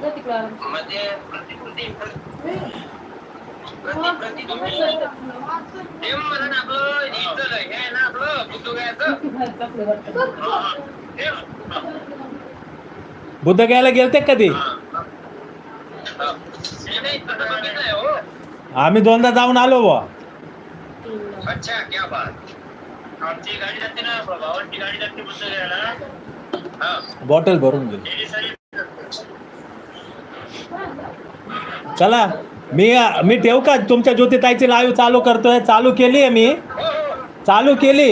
बुद्ध जा म्हणजे प्रतिकृती ते आपलं इथलं हे आहे ना आपलं बुद्धगयाचं गेलते कधी? नाही, हो. आम्ही दोनदा जाऊन आलो बुवा. अच्छा क्या बात. आमची गाडी जाते ना भावांची गाडी जाते बुद्ध घ्यायला. बॉटल भरून घे चला मी मी ठेवू का? तुमच्या ज्योतिताईची लाईव्ह चालू करतोय. चालू केली आहे मी. चालू केली.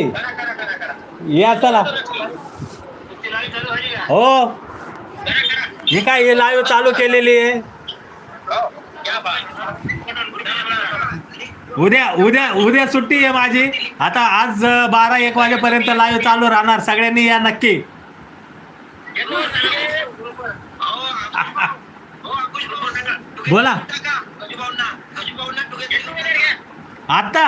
या चला. हो. मी ही काय हे लाईव्ह चालू केलेली आहे? उद्या उद्या उद्या सुट्टी आहे माझी. आता आज बारा एक वाजेपर्यंत लाईव्ह चालू राहणार. सगळ्यांनी या नक्की. बोला. आता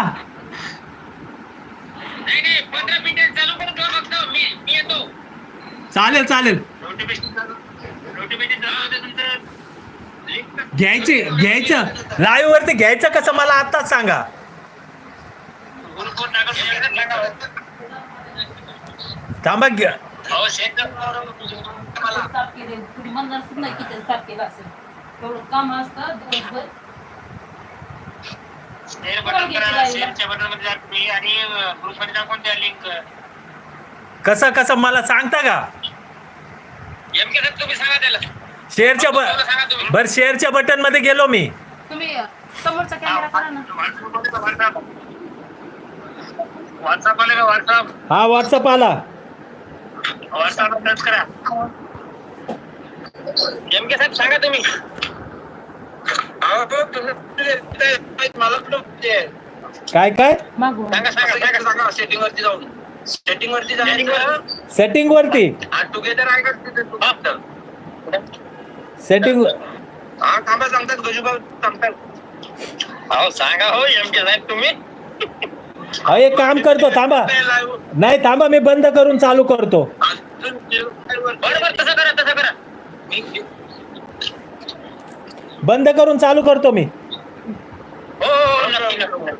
चालेल चालेल. घ्यायचे घ्यायचं. लाईव्ह वरती घ्यायचं कसं? मला आत्ताच सांगा. थांबा घ्या. साफ केले. सुद्धा किचन साफ केलं असेल. एवढं काम असतं दिवसभर. कसं कसं मला सांगता का? तुम्ही सांगा त्याला. शेअरच्या ब सांगा तुम्ही बर शेअरच्या बटनमध्ये गेलो मी. तुम्ही समोरचा कॅमेरा करा ना. व्हॉट्सअप आले का व्हॉट्सअप हा व्हॉट्सअप आला. व्हॉट्सअप साहेब सांगा तुम्ही काय? काय सांगा सांगा सांगा सेटिंग वरती जाऊन. सेटिंग वरती जाऊन सेटिंग वरती टुगेदर आहे का? सेटिंग हा थांबा सांगतात हो सांगा हो एमके साहेब तुम्ही? हा एक काम करतो थांबा. नाही थांबा मी बंद करून चालू करतो. बरोबर तसं करा तसं करा. मी बंद करून चालू करतो मी. हो हो, हो नक्की नक्की.